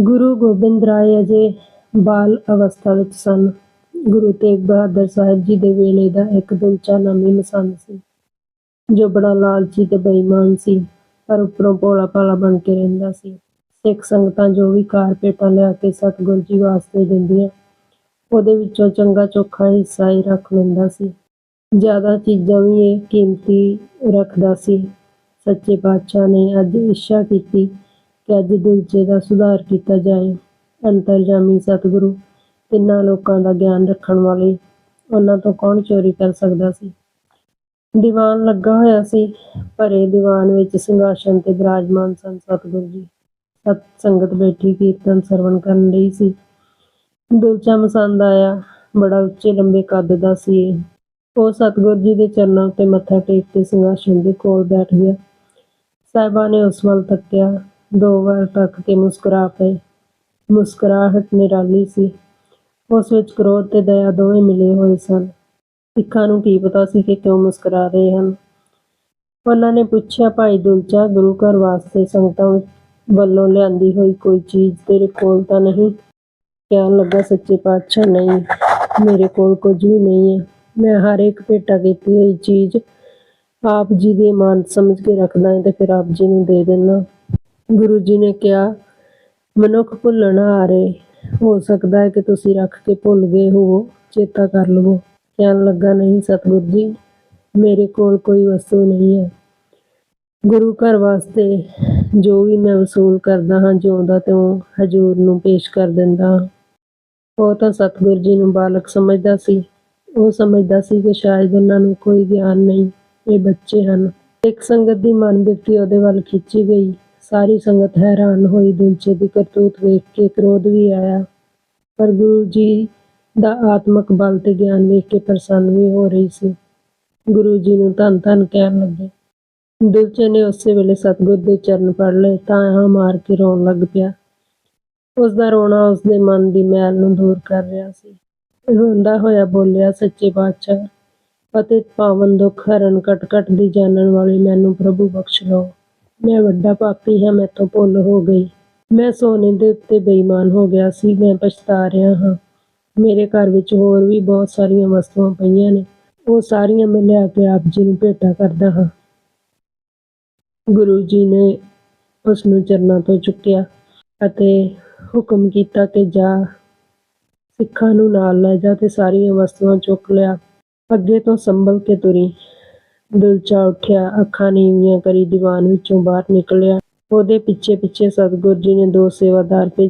ਗੁਰੂ ਗੋਬਿੰਦ ਰਾਏ ਅਜੇ ਬਾਲ ਅਵਸਥਾ ਵਿੱਚ ਸਨ। ਗੁਰੂ ਤੇਗ ਬਹਾਦਰ ਸਾਹਿਬ ਜੀ ਦੇ ਵੇਲੇ ਦਾ ਇੱਕ ਦਿਲਚਾ ਨਾਮੀ ਮਸੰਦ ਸੀ, ਜੋ ਬੜਾ ਲਾਲਚੀ ਤੇ ਬੇਈਮਾਨ ਸੀ, ਪਰ ਉੱਪਰੋਂ ਭੋਲਾ ਭਾਲਾ ਬਣ ਕੇ ਰਹਿੰਦਾ ਸੀ। ਸਿੱਖ ਸੰਗਤਾਂ ਜੋ ਵੀ ਕਾਰਪੇਟਾਂ ਲਿਆ ਕੇ ਸਤਿਗੁਰੂ ਜੀ ਵਾਸਤੇ ਦਿੰਦੀਆਂ, ਉਹਦੇ ਵਿੱਚੋਂ ਚੰਗਾ ਚੋਖਾ ਹਿੱਸਾ ਹੀ ਰੱਖ ਲੈਂਦਾ ਸੀ। ਜ਼ਿਆਦਾ ਚੀਜ਼ਾਂ ਵੀ ਇਹ ਕੀਮਤੀ ਰੱਖਦਾ ਸੀ। ਸੱਚੇ ਪਾਤਸ਼ਾਹ ਨੇ ਅੱਜ ਇੱਛਾ ਕੀਤੀ ਕਿ ਅੱਜ ਦਿਲਚੇ ਦਾ ਸੁਧਾਰ ਕੀਤਾ ਜਾਏ। ਅੰਤਰਜਾਮੀ ਸਤਿਗੁਰੂ, ਤਿੰਨਾਂ ਲੋਕਾਂ ਦਾ ਗਿਆਨ ਰੱਖਣ ਵਾਲੇ, ਉਹਨਾਂ ਤੋਂ ਕੌਣ ਚੋਰੀ ਕਰ ਸਕਦਾ ਸੀ? ਦੀਵਾਨ ਲੱਗਾ ਹੋਇਆ ਸੀ ਭਰੇ ਦੀਵਾਨ ਵਿੱਚ ਸਿੰਘਾਸਨ ਤੇ ਬਿਰਾਜਮਾਨ ਸਨ ਸਤਿਗੁਰੂ ਜੀ। ਸਤ ਸੰਗਤ ਬੈਠੀ ਕੀਰਤਨ ਸਰਵਣ ਕਰਨ ਲਈ ਸੀ। ਦਿਲਚਾ ਮਸੰਦ ਆਇਆ, ਬੜਾ ਉੱਚੇ ਲੰਬੇ ਕੱਦ ਦਾ ਸੀ ਇਹ। ਉਹ ਸਤਿਗੁਰੂ ਜੀ ਦੇ ਚਰਨਾਂ ਉੱਤੇ ਮੱਥਾ ਟੇਕ ਕੇ ਸਿੰਘਾਸਨ ਦੇ ਕੋਲ ਬੈਠ ਗਿਆ। ਸਾਹਿਬਾਂ ਨੇ ਉਸ ਵੱਲ ਤੱਕਿਆ। ਦੋ ਵਾਰ ਤੱਕ ਕੇ ਮੁਸਕਰਾ ਪਏ। ਮੁਸਕਰਾਹਟ ਨਿਰਾਲੀ ਸੀ। ਉਸ ਵਿੱਚ ਕ੍ਰੋਧ ਤੇ ਦਇਆ ਦੋਵੇਂ ਮਿਲੇ ਹੋਏ ਸਨ। ਸਿੱਖਾਂ ਨੂੰ ਕੀ ਪਤਾ ਸੀ ਕਿ ਕਿਉਂ ਮੁਸਕਰਾ ਰਹੇ ਹਨ। ਉਹਨਾਂ ਨੇ ਪੁੱਛਿਆ, ਭਾਈ ਦੁਲਚਾ, ਗੁਰੂ ਘਰ ਵਾਸਤੇ ਸੰਗਤਾਂ ਵੱਲੋਂ ਲਿਆਂਦੀ ਹੋਈ ਕੋਈ ਚੀਜ਼ ਤੇਰੇ ਕੋਲ ਤਾਂ ਨਹੀਂ? ਕਹਿਣ ਲੱਗਾ, ਸੱਚੇ ਪਾਤਸ਼ਾਹ, ਨਹੀਂ। ਮੇਰੇ ਕੋਲ ਕੁਝ ਵੀ ਨਹੀਂ ਹੈ। ਮੈਂ ਹਰ ਇੱਕ ਭੇਟਾ ਕੀਤੀ ਹੋਈ ਚੀਜ਼ ਆਪ ਜੀ ਦੀ ਮਾਨ ਸਮਝ ਕੇ ਰੱਖਦਾ ਹਾਂ ਤੇ ਫਿਰ ਆਪ ਜੀ ਨੂੰ ਦੇ ਦਿੰਦਾ ਗੁਰੂ ਜੀ ਨੇ ਕਿਹਾ, ਮਨੁੱਖ ਭੁੱਲਣ ਆ ਰਹੇ ਹੋ ਸਕਦਾ ਹੈ ਕਿ ਤੁਸੀਂ ਰੱਖ ਕੇ ਭੁੱਲ ਗਏ ਹੋ ਚੇਤਾ ਕਰ ਲਵੋ। ਕਹਿਣ ਲੱਗਾ, ਨਹੀਂ ਸਤਿਗੁਰ ਜੀ, ਮੇਰੇ ਕੋਲ ਕੋਈ ਵਸਤੂ ਨਹੀਂ ਹੈ। ਗੁਰੂ ਘਰ ਵਾਸਤੇ ਜੋ ਵੀ ਮੈਂ ਵਸੂਲ ਕਰਦਾ ਹਾਂ, ਜਿਉਂਦਾ ਤਿਉਂ ਹਜੂਰ ਨੂੰ ਪੇਸ਼ ਕਰ ਦਿੰਦਾ ਹਾਂ। ਉਹ ਤਾਂ ਸਤਿਗੁਰੂ ਜੀ ਨੂੰ ਬਾਲਕ ਸਮਝਦਾ ਸੀ। ਉਹ ਸਮਝਦਾ ਸੀ ਕਿ ਸ਼ਾਇਦ ਉਹਨਾਂ ਨੂੰ ਕੋਈ ਗਿਆਨ ਨਹੀਂ। ਇਹ ਬੱਚੇ ਹਨ। ਇੱਕ ਸੰਗਤ ਦੀ ਮਨ ਬਿਰਤੀ ਉਹਦੇ ਵੱਲ ਖਿੱਚੀ ਗਈ। ਸਾਰੀ ਸੰਗਤ ਹੈਰਾਨ ਹੋਈ ਦਿਲਚੇ ਦੀ ਕਰਤੂਤ ਵੇਖ ਕੇ ਕ੍ਰੋਧ ਵੀ ਆਇਆ। ਪਰ ਗੁਰੂ ਜੀ ਦਾ ਆਤਮਕ ਬਲ ਤੇ ਗਿਆਨ ਵੇਖ ਕੇ ਪ੍ਰਸੰਨ ਵੀ ਹੋ ਰਹੀ ਸੀ। ਗੁਰੂ ਜੀ ਨੂੰ ਧੰਨ ਧੰਨ ਕਹਿਣ ਲੱਗੇ। ਦਿਲਚੇ ਨੇ ਉਸੇ ਵੇਲੇ ਸਤਿਗੁਰ ਦੇ ਚਰਨ ਫੜ ਲਏ, ਤਾਂ ਹਾਂ ਮਾਰ ਕੇ ਰੋਣ ਲੱਗ ਪਿਆ। ਉਸ ਦਾ ਰੋਣਾ ਉਸ ਦੇ ਮਨ ਦੀ ਮੈਲ ਨੂੰ ਦੂਰ ਕਰ ਰਿਹਾ ਸੀ। ਰੋਂਦਾ ਹੋਇਆ ਬੋਲਿਆ, ਸੱਚੇ ਪਾਤਸ਼ਾਹ, ਪਤਿਤ ਪਾਵਨ ਦੁੱਖ ਹਰਨ ਕਟ ਕਟ ਦੀ ਜਾਣਨ ਵਾਲੀ ਮੈਨੂੰ ਪ੍ਰਭੂ ਬਖਸ਼ ਲਓ। ਮੈਂ ਵੱਡਾ ਪਾਪੀ ਹਾਂ ਮੈਥੋਂ ਭੁੱਲ ਹੋ ਗਈ। ਮੈਂ ਸੋਨੇ ਦੇ ਉੱਤੇ ਬੇਈਮਾਨ ਹੋ ਗਿਆ ਸੀ, ਮੈਂ ਪਛਤਾ ਰਿਹਾ ਹਾਂ। ਮੇਰੇ ਘਰ ਵਿੱਚ ਹੋਰ ਵੀ ਬਹੁਤ ਸਾਰੀਆਂ ਵਸਤੂਆਂ ਪਈਆਂ ਨੇ। ਉਹ ਸਾਰੀਆਂ ਮੈਂ ਲਿਆ ਕੇ ਆਪ ਜੀ ਨੂੰ ਭੇਟਾ ਕਰਦਾ ਹਾਂ। ਗੁਰੂ ਜੀ ਨੇ ਉਸ ਨੂੰ ਚਰਨਾਂ ਤੋਂ ਚੁੱਕਿਆ ਅਤੇ ਹੁਕਮ ਕੀਤਾ ਕਿ ਜਾ, ਸਿੱਖਾਂ ਨੂੰ ਨਾਲ ਲੈ ਜਾ ਤੇ ਸਾਰੀਆਂ ਵਸਤੂਆਂ ਚੁੱਕ ਲਿਆ। ਅੱਗੇ ਤੋਂ ਸੰਭਲ ਕੇ ਤੁਰੀ। ਦਿਲਚਾ ਉੱਠਿਆ, ਅੱਖਾਂ ਨੀਵੀਆਂ ਕਰੀ ਦੀਵਾਨ ਵਿੱਚੋਂ ਬਾਹਰ ਨਿਕਲਿਆ। ਉਹਦੇ ਪਿੱਛੇ ਪਿੱਛੇ ਸਤਿਗੁਰ ਜੀ ਨੇ ਦੋ ਸੇਵਾਦਾਰ ਭੇਜੇ।